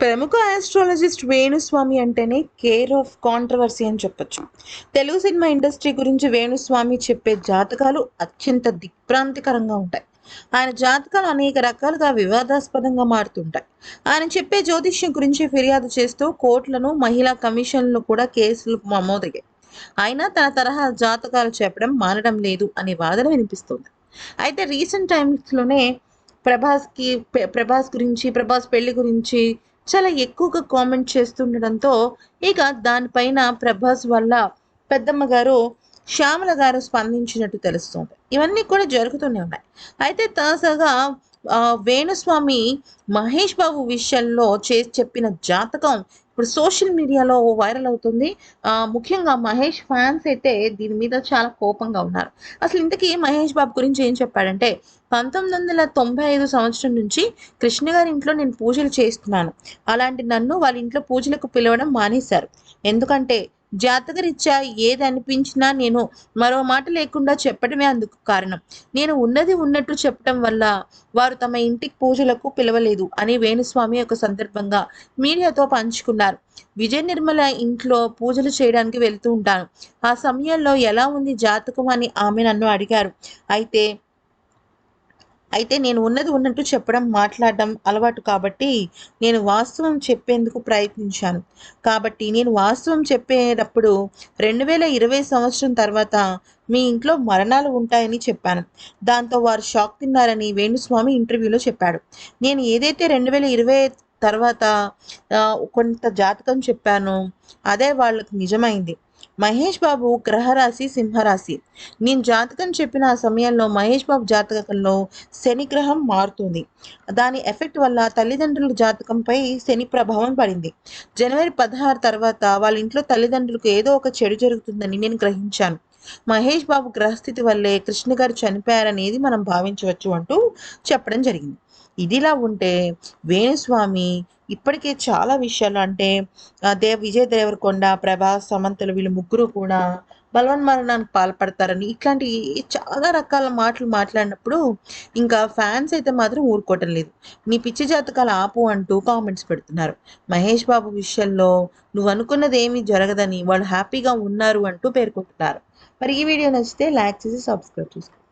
ప్రముఖ ఆస్ట్రాలజిస్ట్ వేణుస్వామి అంటేనే care of controversy అని చెప్పొచ్చు. తెలుగు సినిమా ఇండస్ట్రీ గురించి వేణుస్వామి చెప్పే జాతకాలు అత్యంత దిగ్భ్రాంతికరంగా ఉంటాయి. ఆయన జాతకాలు అనేక రకాలుగా వివాదాస్పదంగా మారుతుంటాయి. ఆయన చెప్పే జ్యోతిష్యం గురించి ఫిర్యాదు చేస్తూ కోర్టులను మహిళా కమిషన్లు కూడా కేసులు నమోదయ్యాయి. అయినా తన తరహా జాతకాలు చెప్పడం మానడం లేదు అనే వాదన వినిపిస్తుంది. అయితే రీసెంట్ టైమ్స్లోనే ప్రభాస్కి ప్రభాస్ గురించి ప్రభాస్ పెళ్ళి గురించి చాలా ఎక్కువగా కామెంట్ చేస్తుండడంతో ఇక దానిపైన ప్రభాస్ వల్ల పెద్దమ్మ గారు శ్యామల గారు స్పందించినట్టు తెలుస్తుంది. ఇవన్నీ కూడా జరుగుతూనే ఉన్నాయి. అయితే తాజాగా వేణుస్వామి మహేష్ బాబు విషయంలో చేసి చెప్పిన జాతకం ఇప్పుడు సోషల్ మీడియాలో వైరల్ అవుతుంది. ముఖ్యంగా మహేష్ ఫ్యాన్స్ అయితే దీని మీద చాలా కోపంగా ఉన్నారు. అసలు ఇంతకీ మహేష్ బాబు గురించి ఏం చెప్పాడంటే పంతొమ్మిది వందల తొంభై ఐదు సంవత్సరం నుంచి కృష్ణ గారి ఇంట్లో నేను పూజలు చేస్తున్నాను. అలాంటి నన్ను వాళ్ళ ఇంట్లో పూజలకు పిలవడం మానేశారు. ఎందుకంటే జాతకరీత్యా ఏది అనిపించినా నేను మరో మాట లేకుండా చెప్పడమే అందుకు కారణం. నేను ఉన్నది ఉన్నట్టు చెప్పడం వల్ల వారు తమ ఇంటికి పూజలకు పిలవలేదు అని వేణుస్వామి ఒక సందర్భంగా మీడియాతో పంచుకున్నారు. విజయ నిర్మల ఇంట్లో పూజలు చేయడానికి వెళ్తూ ఉంటాను. ఆ సమయంలో ఎలా ఉంది జాతకం అని ఆమె నన్ను అడిగారు. అయితే అయితే నేను ఉన్నది ఉన్నట్టు చెప్పడం మాట్లాడడం అలవాటు కాబట్టి నేను వాస్తవం చెప్పేందుకు ప్రయత్నించాను. కాబట్టి నేను వాస్తవం చెప్పేటప్పుడు రెండు వేల ఇరవై సంవత్సరం తర్వాత మీ ఇంట్లో మరణాలు ఉంటాయని చెప్పాను. దాంతో వారు షాక్ తిన్నారని వేణుస్వామి ఇంటర్వ్యూలో చెప్పాడు. నేను ఏదైతే రెండు వేల ఇరవై తర్వాత కొంత జాతకం చెప్పానో అదే వాళ్ళకు నిజమైంది. మహేష్ బాబు గ్రహరాశి సింహరాశి. నేను జాతకం చెప్పిన ఆ సమయంలో మహేష్ బాబు జాతకంలో శని గ్రహం మారుతుంది. దాని ఎఫెక్ట్ వల్ల తల్లిదండ్రుల జాతకంపై శని ప్రభావం పడింది. జనవరి పదహారు తర్వాత వాళ్ళ ఇంట్లో తల్లిదండ్రులకు ఏదో ఒక చెడు జరుగుతుందని నేను గ్రహించాను. మహేష్ బాబు గ్రహస్థితి వల్లే కృష్ణ గారు చనిపోయారనేది మనం భావించవచ్చు అంటూ చెప్పడం జరిగింది. ఇదిలా ఉంటే వేణుస్వామి ఇప్పటికే చాలా విషయాలు అంటే ఆ, దే విజయ్ దేవరకొండ ప్రభాస్ సమంతలు వీళ్ళు ముగ్గురు కూడా బలవన్మరణానికి పాల్పడతారని ఇట్లాంటి చాలా రకాల మాటలు మాట్లాడినప్పుడు ఇంకా ఫ్యాన్స్ అయితే మాత్రం ఊరుకోవటం లేదు. నీ పిచ్చి జాతకాలు ఆపు అంటూ కామెంట్స్ పెడుతున్నారు. మహేష్ బాబు విషయంలో నువ్వు అనుకున్నది ఏమీ జరగదని వాళ్ళు హ్యాపీగా ఉన్నారు అంటూ పేర్కొంటున్నారు. మరి ఈ వీడియో నచ్చితే లైక్ చేసి సబ్స్క్రైబ్ చేసుకోండి.